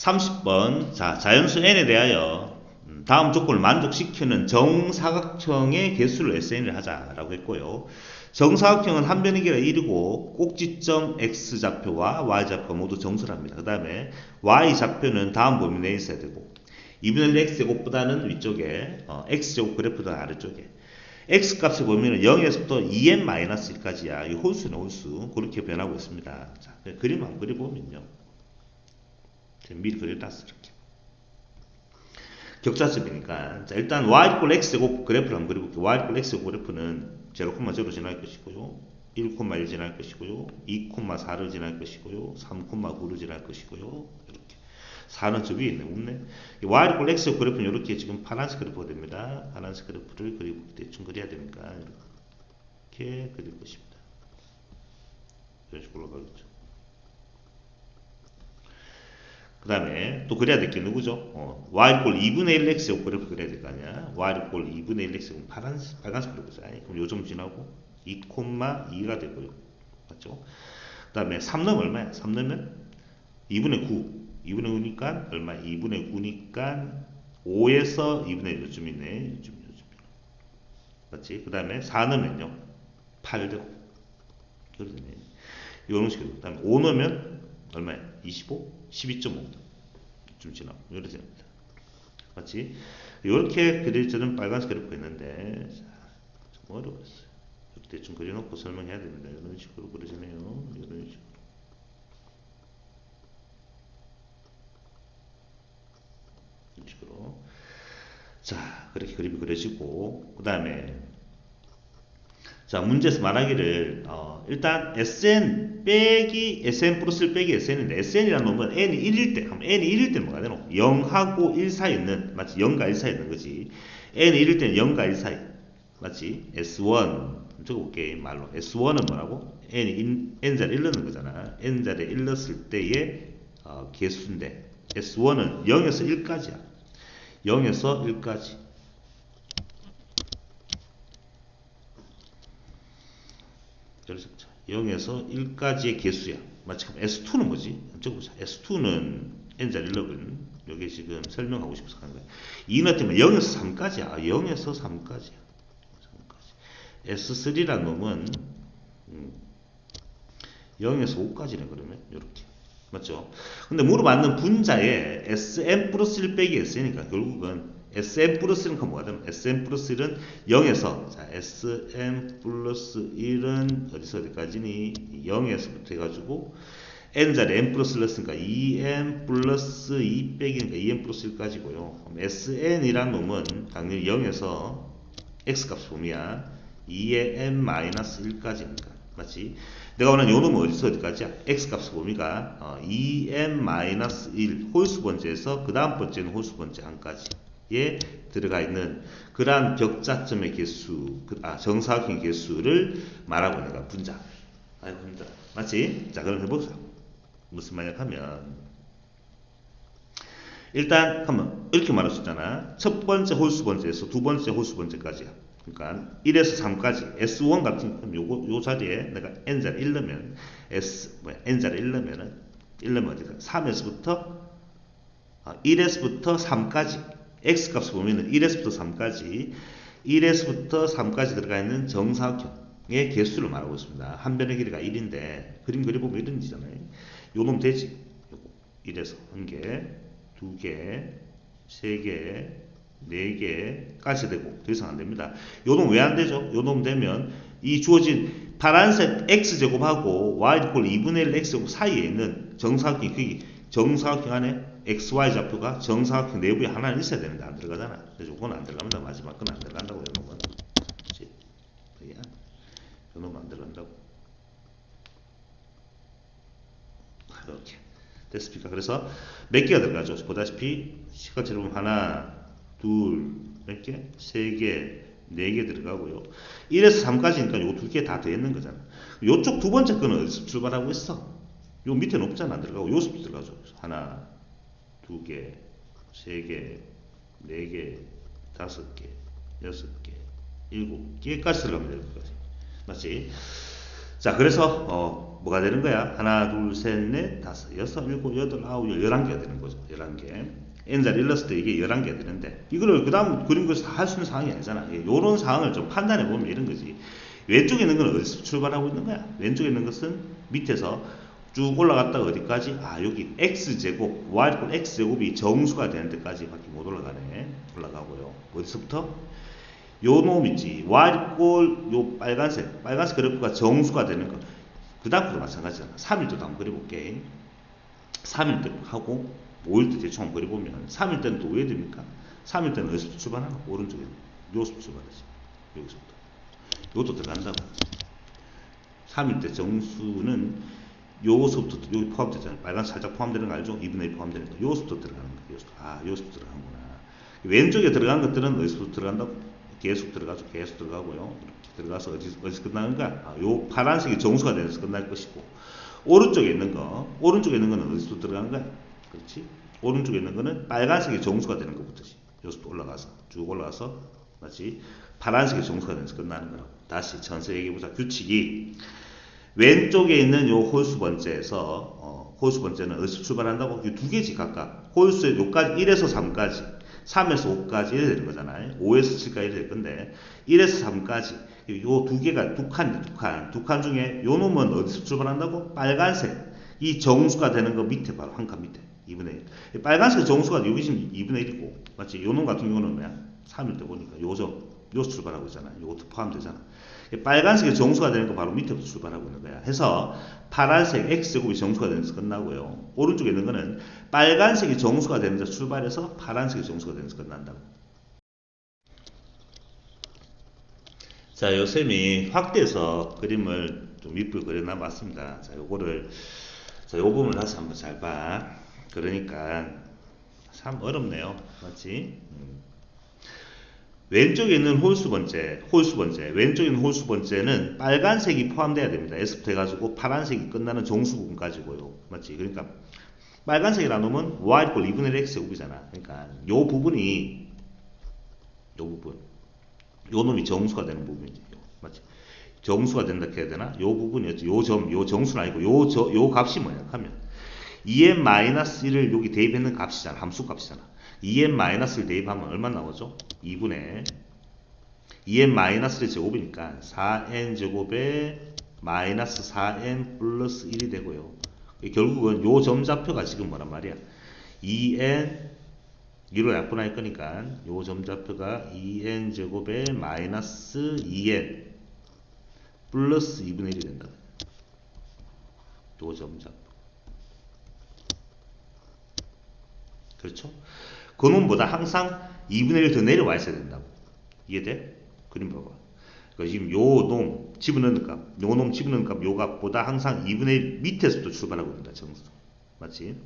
30번 자 자연수 n에 대하여 음, 다음 조건을 만족시키는 정사각형의 개수를 SN을 하자라고 했고요. 정사각형은 한 변의 길이가 1이고 꼭지점 x좌표와 y좌표가 모두 정수랍니다. 그 다음에 y좌표는 다음 범위 내에 있어야 되고 2분의 1 x제곱보다는 위쪽에 어, x제곱 그래프보다 아래쪽에 x 값의 범위는 0에서부터 2n-1까지야. 이 홀수는 홀수. 그렇게 변하고 있습니다. 자, 그림 한번 그려보면요. 지금 미리 그려놨어, 이렇게. 격자점이니까. 자, 일단 y 이퀄 x제곱 그래프를 한번 그려볼게요. y 이퀄 x제곱 그래프는 0,0 지날 것이고요. 1,1 지날 것이고요. 2,4를 지날 것이고요. 3,9를 지날 것이고요. 이렇게. 4는 저 위에 있네, 없네. 이 y 이퀄 x 그래프는 이렇게 지금 파란색 그래프가 됩니다. 파란색 그래프를 그리고 대충 그려야 되니까 이렇게 그릴 것입니다. 이런 식으로 가겠죠. 그 다음에 또 그려야 될 게 누구죠? 어, y 이퀄 2분의 1 x 그래프 그려야 될 거 아니야. y 이퀄 2분의 1 x 파란색, 빨간색 그래프죠. 그럼 요점 지나고 2,2가 되고요. 맞죠? 그 다음에 3 넣으면 얼마야? 3 넣으면 2분의 9. 2분의 9니까 얼마? 2분의 9니까 5에서 2분의 1 요즘 있네. 요즘 요즘. 맞지? 그 다음에 4 넣으면요. 8 되고. 그러네. 이런 식으로. 그 다음에 5 넣으면 얼마야? 25? 12.5. 좀 지나고. 이렇게 됩니다. 맞지? 이렇게 그려지는 빨간색 그래프가 있는데, 자, 좀 어려웠어요. 이렇게 그려놓고 설명해야 됩니다. 이런 식으로 식으로. 이런 식으로. 자, 그렇게 그림이 그려지고, 그 다음에, 자, 문제에서 말하기를, 어, 일단, SN 빼기, SN 플러스 1 빼기 SN인데, SN이라는 놈은 N이 1일 때, 그럼 N이 1일 때는 뭐가 되노? 0하고 1 사이에 있는, 맞지? 0과 1 사이에 있는 거지. N이 1일 때는 0과 1 사이. 맞지? S1. 적어볼게, 말로. S1은 뭐라고? N이 N자리 1 넣는 거잖아. N자리 1 넣었을 때의 어, 개수인데, S1은 0에서 1까지야. 0에서 1까지. 그래서 0에서 1까지의 개수야. 그럼 S2는 뭐지? 적어보자. S2는 n자리 1은 여기 지금 설명하고 싶어서 하는 거야. 2는 때문에 0에서 3까지야. 아, 0에서 3까지야. 3까지. S3란 놈은 음, 0에서 5까지네 그러면 이렇게 맞죠? 근데 물어봤는 분자에 Sn 플러스 1 빼기 S니까 결국은 Sn 플러스 1은 뭐가 되면 Sn 플러스 1은 0에서 자 Sn 플러스 1은 어디서 어디까지니 0에서부터 해가지고 n자리 n 플러스 1 넣었으니까 2n 플러스 2 빼기니까 2n 플러스 1까지고요. 그럼 Sn이란 놈은 당연히 0에서 x값 봄이야. 2의 n 마이너스 1까지니까 맞지? 내가 원하는 요 놈은 어디서 어디까지야? x값 범위가 어, 2n 마이너스 1 홀수 번째에서 그 다음 번째는 홀수 번째 한까지 에 들어가 있는 그러한 격자점의 개수, 그, 아 정사각형 개수를 말하고 내가 분자. 아이고 힘들어. 맞지? 자 그럼 해보자. 무슨 말이냐 하면 일단 한번 이렇게 말할 수 있잖아. 첫 번째 홀수 번째에서 두 번째 홀수 번째까지야. 그러니까 1에서 3까지 S1 같은 요거 요 자리에 내가 n자리 1 넣으면 S 뭐야 n자리 1 넣으면은 1 넣으면 어디가 3에서부터 아, 1에서부터 3까지 x 값을 보면은 1에서부터 3까지 1에서부터 3까지 들어가 있는 정사각형의 개수를 말하고 있습니다. 한 변의 길이가 1인데 그림 그려보면 이런 지잖아요. 요놈 되지. 요거 1에서 한 개, 두 개, 세 개, 4개까지 되고 더 이상 안 됩니다. 요놈 왜 안 되죠? 요놈 되면 이 주어진 파란색 x제곱하고 y 이퀄 2분의 1 x제곱 사이에 있는 정사각형 크기 정사각형 안에 xy 좌표가 정사각형 내부에 하나 있어야 되는데 안 들어가잖아. 그래서 이건 안 들어갑니다. 마지막 건 안 들어간다고 요놈은. 그야 요놈 안 들어간다고. 이렇게 됐습니까? 그래서 몇 개가 들어가죠? 보다시피 시각처럼 보면 하나 둘, 몇 개? 세 개, 네 개 들어가고요. 1에서 3까지니까 요 두 개다돼 있는 거잖아. 요쪽 두 번째 거는 어디서 출발하고 있어? 요 밑에는 없잖아. 안 들어가고 요수부터 들어가죠. 하나, 두 개, 세 개, 네 개, 다섯 개, 여섯 개, 일곱 개까지 들어가면 되는 거지. 맞지? 자, 그래서 어, 뭐가 되는 거야? 하나, 둘, 셋, 넷, 다섯, 여섯, 일곱, 여덟, 아홉, 열, 열한 개가 되는 거죠. 열한 개. 일렀을 때 이게 열한 개가 되는데 이거를 그 다음 그림 그려서 다 할 수 있는 상황이 아니잖아. 이런 상황을 좀 판단해 보면 이런 거지. 왼쪽에 있는 건 어디서 출발하고 있는 거야? 왼쪽에 있는 것은 밑에서 쭉 올라갔다가 어디까지? 아 여기 x제곱, y 꼴 x제곱이 정수가 되는 데까지 밖에 못 올라가네. 올라가고요. 어디서부터? 요놈 있지. y 꼴 요 빨간색, 빨간색 그래프가 정수가 되는 거. 그 다음부터 마찬가지잖아. 3일도 한번 그려볼게. 3일 때 하고 5일 때 대충 한번 그려보면 3일 때는 또 왜 됩니까? 3일 때는 어디서부터 출발하나? 오른쪽에 여기서부터 출발하지. 여기서부터. 이것도 들어간다고. 3일 때 정수는 요소부터 여기 포함되잖아요. 빨간 살짝 포함되는 거 알죠? 2분의 1 포함되는 거. 요소부터 들어가는 거. 요소. 아, 요소부터 들어가는구나. 왼쪽에 들어간 것들은 어디서부터 들어간다고? 계속 들어가죠. 계속 들어가고요. 이렇게 들어가서 어디, 어디서 끝나는가? 아, 요 파란색이 정수가 되면서 끝날 것이고. 오른쪽에 있는 거, 오른쪽에 있는 거는 어디서부터 들어가는 거야? 그렇지? 오른쪽에 있는 거는 빨간색이 정수가 되는 것부터지. 여기서부터 올라가서, 쭉 올라가서, 맞지? 파란색이 정수가 되면서 끝나는 거라고. 다시 전세 얘기해보자. 규칙이 왼쪽에 있는 요 홀수 번째에서 어, 홀수 번째는 어디서 출발한다고? 이두 개지 각각. 홀수의 요까지 1에서 3까지, 3에서 5까지 이래 되는 거잖아요. 5에서 7까지 이래 될 건데 1에서 3까지 요 두 개가 두 칸이 두 칸. 두 칸 중에 요 놈은 어디서 출발한다고? 빨간색. 이 정수가 되는 거 밑에 바로 한 칸 밑에 2분의 1. 빨간색 정수가 여기 지금 2분의 1이고 맞지? 요 놈 같은 경우는 뭐야? 3일 때 보니까 요점 요서 출발하고 있잖아. 요것도 포함되잖아. 빨간색이 정수가 되는 거 바로 밑에부터 출발하고 있는 거야. 해서 파란색 x제곱이 정수가 되면서 끝나고요. 오른쪽에 있는 거는 빨간색이 정수가 되면서 출발해서 파란색이 정수가 되면서 끝난다고. 자, 요쌤이 확대해서 그림을 좀 이쁘게 그려놔봤습니다. 자, 요거를, 자, 요 부분을 다시 한번 잘 봐. 그러니까, 참 어렵네요. 맞지? 음. 왼쪽에 있는 홀수 번째, 홀수 번째, 왼쪽에 있는 홀수 번째는 빨간색이 포함돼야 됩니다. S부터 해가지고 파란색이 끝나는 정수 부분까지고요. 맞지? 그러니까 빨간색이라는 놈은 y 꼴 2분의 1 x 제곱이잖아. 그러니까 요 부분이 요 부분, 요 놈이 정수가 되는 부분이지. 맞지? 정수가 된다 해야 되나? 요 부분이었지. 요 점, 요 정수는 아니고 요, 저, 요 값이 뭐냐 하면 2n-1을 여기 대입했는 값이잖아. 함수 값이잖아. 2n-를 대입하면 얼마 나오죠? 2분의 2n-의 제곱이니까 4n 제곱에 마이너스 4n 플러스 1이 되고요. 결국은 요 점좌표가 지금 뭐란 말이야? 2n 1로 약분할 거니까 요 점좌표가 2n 제곱에 마이너스 2n 플러스 2분의 1이 된다. 요 점좌표. 그렇죠? 그놈보다 항상 2분의 1더 내려와 있어야 된다고. 이해돼? 그림 봐봐. 그러니까 지금 요놈 집어넣는 값, 요놈 집어넣는 값, 요 값보다 항상 2분의 1 밑에서부터 출발하고 있다. 정수. 맞지?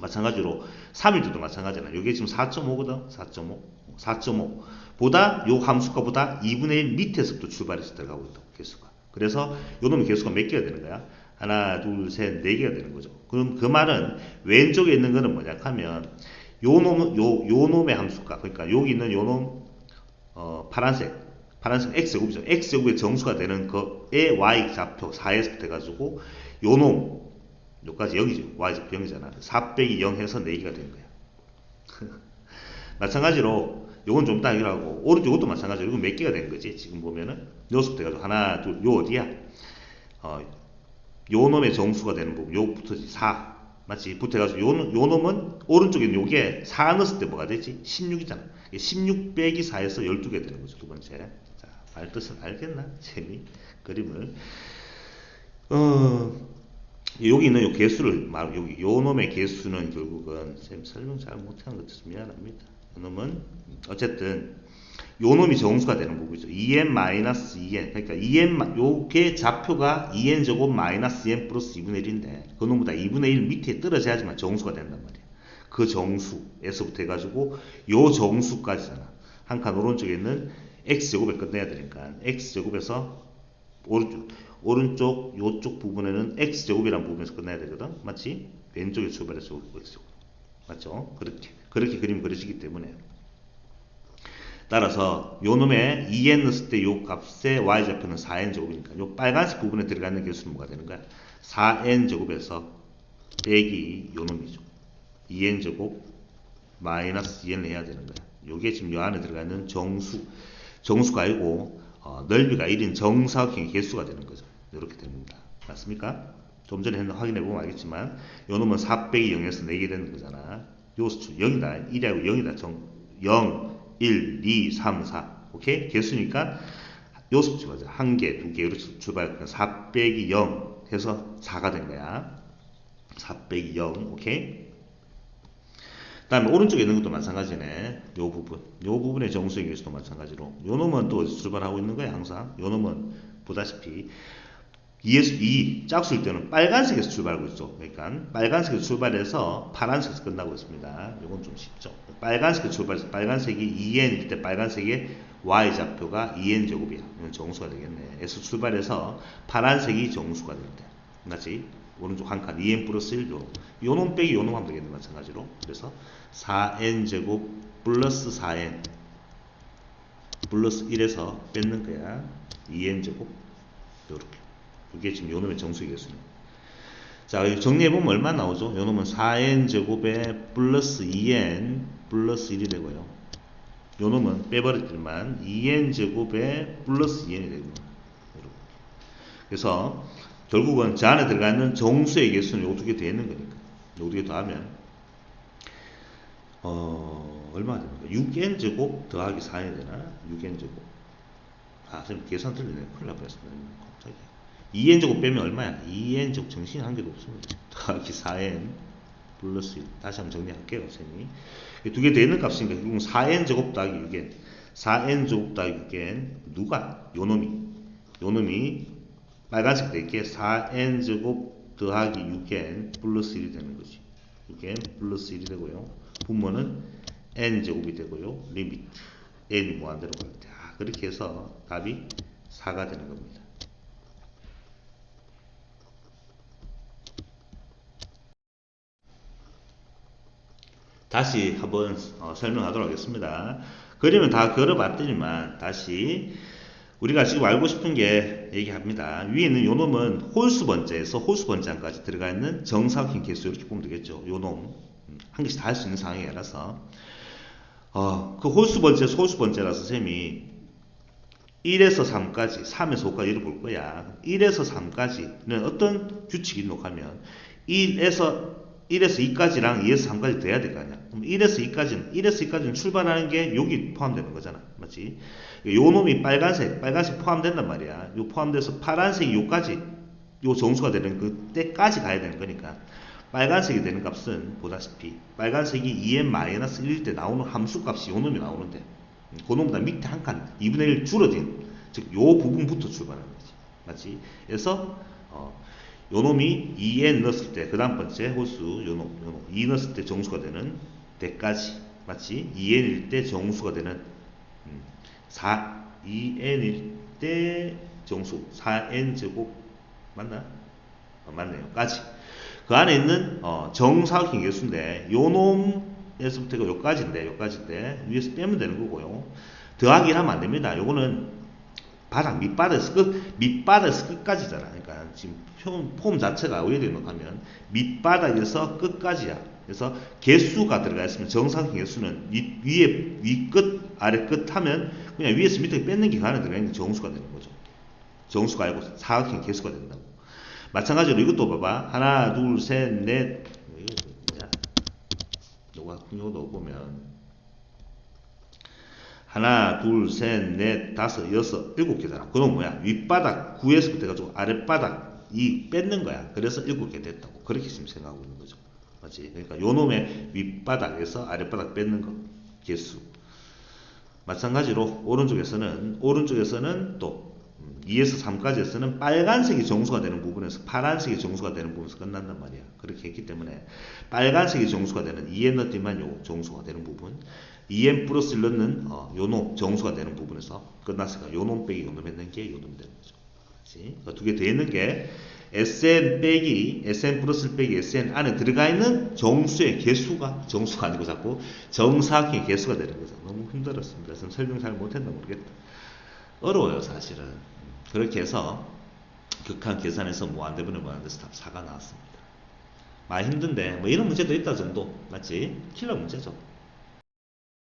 마찬가지로 3일도 마찬가지잖아. 요게 지금 4.5거든. 4.5. 4.5. 보다 요 함수가보다 2분의 1 밑에서부터 출발해서 들어가고 있다. 개수가. 그래서 요 놈의 개수가 몇 개가 되는 거야? 하나, 둘, 셋, 네 개가 되는 거죠. 그럼 그 말은 왼쪽에 있는 거는 뭐냐 하면 요 놈, 요, 요 놈의 함수가 그러니까 여기 있는 요 놈, 어, 파란색, 파란색 x제곱이죠. x제곱의 정수가 되는 거에 y 좌표 4에서부터 해가지고 요 놈, 요까지 0이죠. y좌표 0이잖아. 4 빼기 0 해서 4개가 된 거야. 마찬가지로 요건 좀 하고 오른쪽 이것도 마찬가지로 이건 몇 개가 된 거지 지금 보면은 여기서부터 해가지고 하나 둘 요 어디야 어, 요 놈의 정수가 되는 부분 요부터지 4 맞지? 붙어가지고 요, 요 놈은 오른쪽에 요게 4 넣었을 때 뭐가 되지? 16이잖아. 16 빼기 4에서 12개 되는 거죠 두 번째. 자 말뜻을 알겠나? 재미. 그림을. 어 여기 있는 요 개수를 말 여기 요 놈의 개수는 결국은 쌤 설명 잘 못한 것 같아서 미안합니다. 요 놈은 어쨌든 요 놈이 정수가 되는 부분이죠. 2n 마이너스 2n. 그러니까 2n 요게 좌표가 2n 제곱 마이너스 2n 플러스 2분의 1인데 그 놈보다 2분의 1 밑에 떨어져야지만 정수가 된단 말이야. 그 정수에서부터 해가지고 요 정수까지잖아. 한 칸 오른쪽에 있는 x 제곱에 끝내야 되니까 x 제곱에서 오른쪽 오른쪽 요쪽 부분에는 x 제곱이라는 부분에서 끝내야 되거든. 맞지? 왼쪽에 출발해서 x 제곱. 맞죠? 그렇게 그렇게 그림 그리시기 때문에 따라서 요 놈의 2n 넣었을 때 요 값의 y좌표는 4n 제곱이니까 요 빨간색 부분에 들어가는 개수는 뭐가 되는 거야? 4n 제곱에서 빼기 요놈이죠. 2n 제곱 마이너스 2n을 해야 되는 거야. 요게 지금 요 안에 들어가 있는 정수 정수가 아니고 어, 넓이가 1인 정사각형의 개수가 되는 거죠. 이렇게 됩니다. 맞습니까? 좀 전에 확인해 보면 알겠지만 요 놈은 4 빼기 0에서 4개 되는 거잖아. 요 수축 0이다. 1하고 0이다. 정, 0, 1, 2, 3, 4. 오케이? 개수니까 요 수축 맞아. 한 개, 두 개, 이렇게 출발. 4 빼기 0 해서 4가 된 거야. 4 빼기 0. 오케이? 그 다음에 오른쪽에 있는 것도 마찬가지네. 요 부분. 요 부분의 정수의 개수도 마찬가지로. 요 놈은 또 출발하고 있는 거야, 항상. 요 놈은 보다시피 2에서 2 짝수일 때는 빨간색에서 출발하고 있죠. 그러니까 빨간색에서 출발해서 파란색에서 끝나고 있습니다. 이건 좀 쉽죠. 빨간색에서 출발해서 빨간색이 2n일 때 빨간색의 y 좌표가 2n 제곱이야. 이건 정수가 되겠네. 에서 출발해서 파란색이 정수가 된대. 맞지? 오른쪽 한 칸 2n 플러스 1 요놈. 요놈 빼기 요놈 하면 되겠네. 마찬가지로. 그래서 4n 제곱 플러스 4n 플러스 1에서 뺏는 거야. 2n 제곱 요렇게. 이게 지금 요놈의 정수의 개수입니다. 자, 정리해보면 얼마 나오죠? 요놈은 4n 제곱에 플러스 2n 플러스 1이 되고요. 요놈은 빼버렸지만 2n 제곱에 플러스 2n이 되고요. 그래서 결국은 저 안에 들어가 있는 정수의 개수는 요 두 개 되어 있는 거니까. 요 두 개 더하면 어, 얼마가 됩니까? 6n 제곱 더하기 4n이 되나? 6n 제곱. 아, 선생님 계산 틀리네. 큰일 날 뻔했습니다. 갑자기. 2n 제곱 빼면 얼마야? 2n 제곱 정신이 한 개도 없습니다. 더하기 4n 플러스 1. 다시 한번 정리할게요, 선생님이. 두개 되는 값이니까 결국 4n 제곱 더하기 6n. 4n 제곱 더하기 6n. 누가? 요놈이. 요놈이 빨간색 될게 4n 제곱 더하기 6n 플러스 1이 되는 거지. 6n 플러스 1이 되고요. 분모는 n 제곱이 되고요. 리미트 n이 무한대로 갈 때. 아, 그렇게 해서 답이 4가 되는 겁니다. 다시 한번 어, 설명하도록 하겠습니다. 그림은 다 그려봤더니만 다시 우리가 지금 알고 싶은 게 얘기합니다. 위에 있는 요 놈은 홀수 번째에서 홀수 번째까지 들어가 있는 정사각형 개수 이렇게 보면 되겠죠. 요 놈. 음, 한 개씩 다 할 수 있는 상황이라서 어, 그 홀수 번째에서 홀수 번째라서 쌤이 1에서 3까지, 3에서 5까지 이를 볼 거야. 1에서 3까지는 어떤 규칙이 있노 하면 1에서 1에서 2까지랑 2에서 3까지 돼야 될 거 아니야. 그럼 1에서 2까지는 1에서 2까지는 출발하는 게 여기 포함되는 거잖아. 맞지? 요 놈이 빨간색, 빨간색 포함된단 말이야. 요 포함돼서 파란색이 요까지 요 정수가 되는 그때까지 가야 되는 거니까 빨간색이 되는 값은 보다시피 빨간색이 2n-1일 때 나오는 함수 값이 요 놈이 나오는데 그 놈보다 밑에 한 칸 2분의 1 줄어든 즉 요 부분부터 출발하는 거지. 맞지? 그래서 어, 요 놈이 2n 넣었을 때, 그 다음 번째 호수, 요 놈, 요 놈, 2 넣었을 때 정수가 되는 때까지, 맞지? 2n일 때 정수가 되는, 음, 4, 2n일 때 정수, 4n 제곱, 맞나? 어, 맞네요. 까지. 그 안에 있는, 어, 정사각형 개수인데, 요 놈에서부터가 요까지인데, 요까지인데, 위에서 빼면 되는 거고요. 더하기 하면 안 됩니다. 요거는 바닥 밑바닥에서 끝 밑바닥에서 끝까지잖아. 그러니까 지금 폼, 폼 자체가 어디에 등록하면 밑바닥에서 끝까지야. 그래서 개수가 들어가 있으면 정상형 개수는 위, 위에 위끝 아래 끝 하면 그냥 위에서 밑에 뺏는 게 있는 정수가 되는 거죠. 정수가 아니고 사각형 개수가 된다고. 마찬가지로 이것도 봐봐. 하나, 둘, 셋, 넷. 요거 요거 보면 하나, 둘, 셋, 넷, 다섯, 여섯, 일곱 개잖아. 그럼 뭐야? 윗바닥 9에서부터 해가지고 아랫바닥 이 뺏는 거야. 그래서 일곱 개 됐다고. 그렇게 지금 생각하고 있는 거죠. 맞지? 그러니까 요 놈의 윗바닥에서 아랫바닥 뺏는 거. 개수. 마찬가지로 오른쪽에서는, 오른쪽에서는 또 2에서 3까지에서는 빨간색이 정수가 되는 부분에서 파란색이 정수가 되는 부분에서 끝난단 말이야. 그렇게 했기 때문에 빨간색이 정수가 되는 2n 넣었지만 요 정수가 되는 부분 2n 플러스 1 넣는 어, 요놈 정수가 되는 부분에서 끝났으니까 요놈 빼기 요놈 했는 게 요놈 되는 거죠. 그러니까 두개 돼 있는 게 SN 빼기 SN 플러스 1 빼기 SN 안에 들어가 있는 정수의 개수가 정수가 아니고 자꾸 정사각형의 개수가 되는 거죠. 너무 힘들었습니다. 지금 설명 잘 못했나 모르겠다. 어려워요 사실은. 그렇게 해서 극한 계산해서 뭐 안 되면 뭐안 돼서 답 4가 나왔습니다. 많이 힘든데 뭐 이런 문제도 있다 정도 맞지? 킬러 문제죠.